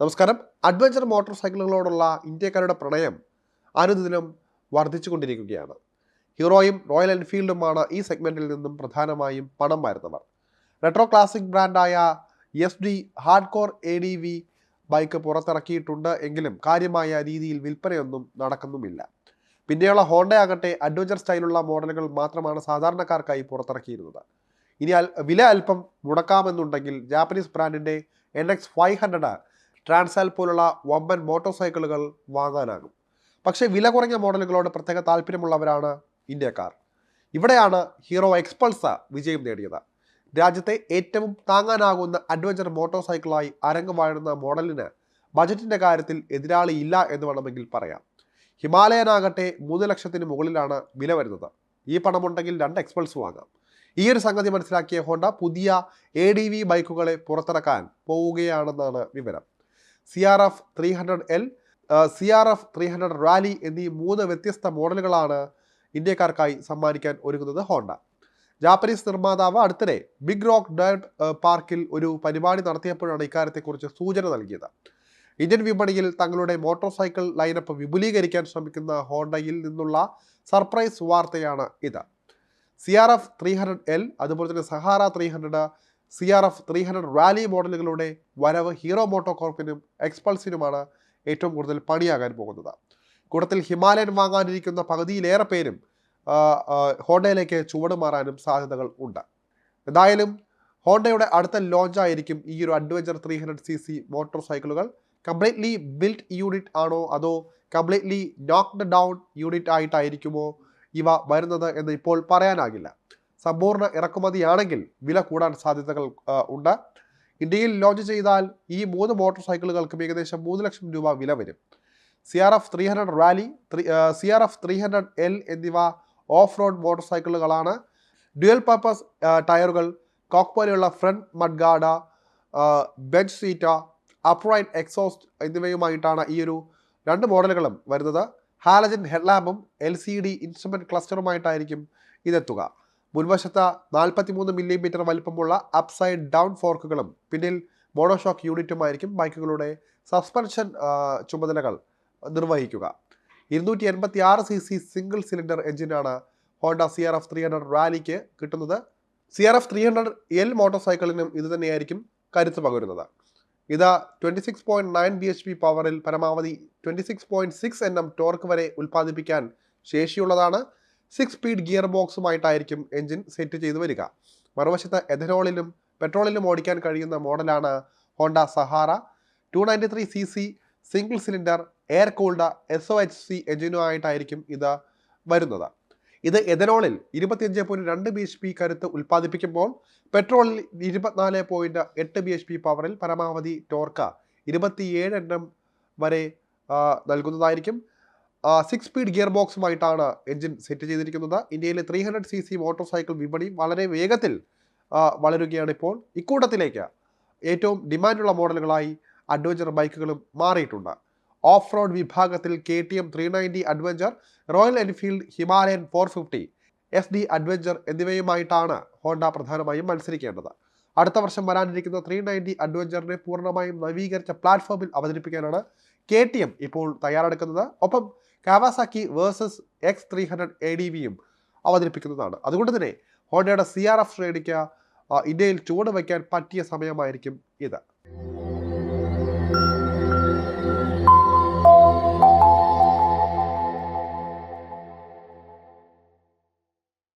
നമസ്കാരം. Adventure motor സൈക്കിളുകളോടുള്ള ഇന്ത്യക്കാരുടെ പ്രണയം അനുദിനം വർദ്ധിച്ചുകൊണ്ടിരിക്കുകയാണ്. ഹീറോയും റോയൽ എൻഫീൽഡുമാണ് ഈ സെഗ്മെന്റിൽ നിന്നും പ്രധാനമായും പണം വരുന്നവർ retro classic ബ്രാൻഡായ S D hard core A D V bike പുറത്തിറക്കിയിട്ടുണ്ട്. എങ്കിലും കാര്യമായ രീതിയിൽ വിൽപ്പനയൊന്നും നടക്കുന്നുമില്ല. പിന്നെയുള്ള ഹോണ്ട ആകട്ടെ അഡ്വഞ്ചർ സ്റ്റൈലുള്ള മോഡലുകൾ മാത്രമാണ് സാധാരണക്കാർക്കായി പുറത്തിറക്കിയിരുന്നത്. ഇനി വില അല്പം മുടക്കാമെന്നുണ്ടെങ്കിൽ ജാപ്പനീസ് ബ്രാൻഡിന്റെ N X five hundred Transalp പോലുള്ള വമ്പൻ മോട്ടോർ സൈക്കിളുകൾ വാങ്ങാനാകും. പക്ഷേ വില കുറഞ്ഞ മോഡലുകളോട് പ്രത്യേക താല്പര്യമുള്ളവരാണ് ഇന്ത്യക്കാർ. ഇവിടെയാണ് ഹീറോ എക്സ്പൾസ വിജയം നേടിയത്. രാജ്യത്തെ ഏറ്റവും താങ്ങാനാകുന്ന അഡ്വഞ്ചർ മോട്ടോർ സൈക്കിളായി അരങ്ങ് വാഴുന്ന മോഡലിന് ബജറ്റിന്റെ കാര്യത്തിൽ എതിരാളിയില്ല എന്ന് വേണമെങ്കിൽ പറയാം. ഹിമാലയനാകട്ടെ മൂന്ന് ലക്ഷത്തിന് മുകളിലാണ് വില വരുന്നത്. ഈ പണമുണ്ടെങ്കിൽ രണ്ട് എക്സ്പൾസ് വാങ്ങാം. ഈ ഒരു സംഗതി മനസ്സിലാക്കിയ ഹോണ്ട പുതിയ എ ബൈക്കുകളെ പുറത്തിറക്കാൻ പോവുകയാണെന്നാണ് വിവരം. C R F three hundred L C R F three hundred rally എന്നീ മൂന്ന് വ്യത്യസ്ത മോഡലുകളാണ് ഇന്ത്യക്കാർക്കായി സമ്മാനിക്കാൻ ഒരുങ്ങുന്നത് ഹോണ്ട. ജാപ്പനീസ് നിർമ്മാതാവ് അടുത്തിടെ ബിഗ് റോക്ക് ഡയറ്റ് പാർക്കിൽ ഒരു പരിപാടി നടത്തിയപ്പോഴാണ് ഇക്കാര്യത്തെക്കുറിച്ച് സൂചന നൽകിയത്. ഇന്ത്യൻ വിപണിയിൽ തങ്ങളുടെ മോട്ടോർ സൈക്കിൾ ലൈനപ്പ് വിപുലീകരിക്കാൻ ശ്രമിക്കുന്ന ഹോണ്ടയിൽ നിന്നുള്ള സർപ്രൈസ് വാർത്തയാണ് ഇത്. C R F three hundred L അതുപോലെ തന്നെ Sahara three hundred C R F three hundred rally മോഡലുകളുടെ വരവ് ഹീറോ മോട്ടോ കോർപ്പിനും എക്സ്പൾസിനുമാണ് ഏറ്റവും കൂടുതൽ പണിയാകാൻ പോകുന്നത്. കൂട്ടത്തിൽ ഹിമാലയൻ വാങ്ങാനിരിക്കുന്ന പകുതിയിലേറെ പേരും ഹോണ്ടയിലേക്ക് ചുവട് മാറാനും സാധ്യതകൾ ഉണ്ട്. എന്തായാലും ഹോണ്ടയുടെ അടുത്ത ലോഞ്ചായിരിക്കും ഈ ഒരു adventure three hundred C C motor സൈക്കിളുകൾ കംപ്ലീറ്റ്ലി ബിൽറ്റ് യൂണിറ്റ് ആണോ അതോ കംപ്ലീറ്റ്ലി നോക്ക്ഡ് ഡൗൺ യൂണിറ്റ് ആയിട്ടായിരിക്കുമോ ഇവ വരുന്നത് എന്ന് ഇപ്പോൾ പറയാനാകില്ല. സമ്പൂർണ ഇറക്കുമതിയാണെങ്കിൽ വില കൂടാൻ സാധ്യതകൾ ഉണ്ട്. ഇന്ത്യയിൽ ലോഞ്ച് ചെയ്താൽ ഈ മൂന്ന് മോട്ടോർ സൈക്കിളുകൾക്കും ഏകദേശം മൂന്ന് ലക്ഷം രൂപ വില വരും. C R F three hundred rally C R F three hundred L എന്നിവ ഓഫ് റോഡ് മോട്ടോർ സൈക്കിളുകളാണ്. ഡ്യുവൽ പർപ്പസ് ടയറുകൾ കോക്ക് പോലെയുള്ള front mudguard bench seat upright exhaust എന്നിവയുമായിട്ടാണ് ഈ ഒരു രണ്ട് മോഡലുകളും വരുന്നത്. ഹാലജൻ ഹെഡ്ലാമ്പും എൽ സി ഡി ഇൻസ്ട്രുമെന്റ് ക്ലസ്റ്ററുമായിട്ടായിരിക്കും ഇതെത്തുക. മുൻവശത്ത് നാൽപ്പത്തി മൂന്ന് മില്ലിമീറ്റർ വലിപ്പമുള്ള അപ്സൈഡ് ഡൗൺ ഫോർക്കുകളും പിന്നിൽ മോണോഷോക്ക് യൂണിറ്റുമായിരിക്കും ബൈക്കുകളുടെ സസ്പെൻഷൻ ചുമതലകൾ നിർവഹിക്കുക. ഇരുന്നൂറ്റി എൺപത്തി ആറ് സി സി സിംഗിൾ സിലിണ്ടർ എഞ്ചിനാണ് Honda C R F three hundred റാലിക്ക് കിട്ടുന്നത്. C R F three hundred L motor സൈക്കിളിനും ഇത് തന്നെയായിരിക്കും കരുത്ത് പകരുന്നത്. ഇത് twenty six point nine B H P പവറിൽ പരമാവധി twenty six point six N M torque വരെ ഉൽപ്പാദിപ്പിക്കാൻ ശേഷിയുള്ളതാണ്. സിക്സ് സ്പീഡ് ഗിയർ ബോക്സുമായിട്ടായിരിക്കും എഞ്ചിൻ സെറ്റ് ചെയ്തു വരിക. മറുവശത്ത് എഥനോളിലും പെട്രോളിലും ഓടിക്കാൻ കഴിയുന്ന മോഡലാണ് Honda Sahara. Two ninety three C C single cylinder air cooled S O H C എഞ്ചിനുമായിട്ടായിരിക്കും ഇത് വരുന്നത്. ഇത് എഥനോളിൽ ഇരുപത്തിയഞ്ച് പോയിന്റ് രണ്ട് ബി എച്ച് പി കരുത്ത് ഉൽപ്പാദിപ്പിക്കുമ്പോൾ പെട്രോളിൽ ഇരുപത്തിനാല് പോയിന്റ് എട്ട് ബി എച്ച് പി പവറിൽ പരമാവധി ടോർക്ക ഇരുപത്തിയേഴ് എണ്ണം വരെ നൽകുന്നതായിരിക്കും. സിക്സ് സ്പീഡ് ഗിയർ ബോക്സുമായിട്ടാണ് എഞ്ചിൻ സെറ്റ് ചെയ്തിരിക്കുന്നത്. ഇന്ത്യയിലെ three hundred C C motor cycle വിപണി വളരെ വേഗത്തിൽ വളരുകയാണ് ഇപ്പോൾ. ഇക്കൂട്ടത്തിലേക്ക് ഏറ്റവും ഡിമാൻഡുള്ള മോഡലുകളായി അഡ്വഞ്ചർ ബൈക്കുകളും മാറിയിട്ടുണ്ട്. ഓഫ് റോഡ് വിഭാഗത്തിൽ K T M three ninety adventure Royal Enfield Himalayan four fifty S D adventure എന്നിവയുമായിട്ടാണ് Honda പ്രധാനമായും മത്സരിക്കേണ്ടത്. അടുത്ത വർഷം വരാനിരിക്കുന്ന ത്രീ നയന്റി അഡ്വഞ്ചറിനെ പൂർണമായും നവീകരിച്ച പ്ലാറ്റ്ഫോമിൽ അവതരിപ്പിക്കാനാണ് കെ ഇപ്പോൾ തയ്യാറെടുക്കുന്നത്. ഒപ്പം Kawasaki Versys X three hundred A D വിയും അവതരിപ്പിക്കുന്നതാണ്. അതുകൊണ്ട് തന്നെ ഹോണ്ടയുടെ സി ആർ എഫ് ശ്രേണിക്ക് ഇന്ത്യയിൽ ചുവട് വയ്ക്കാൻ പറ്റിയ സമയമായിരിക്കും ഇത്.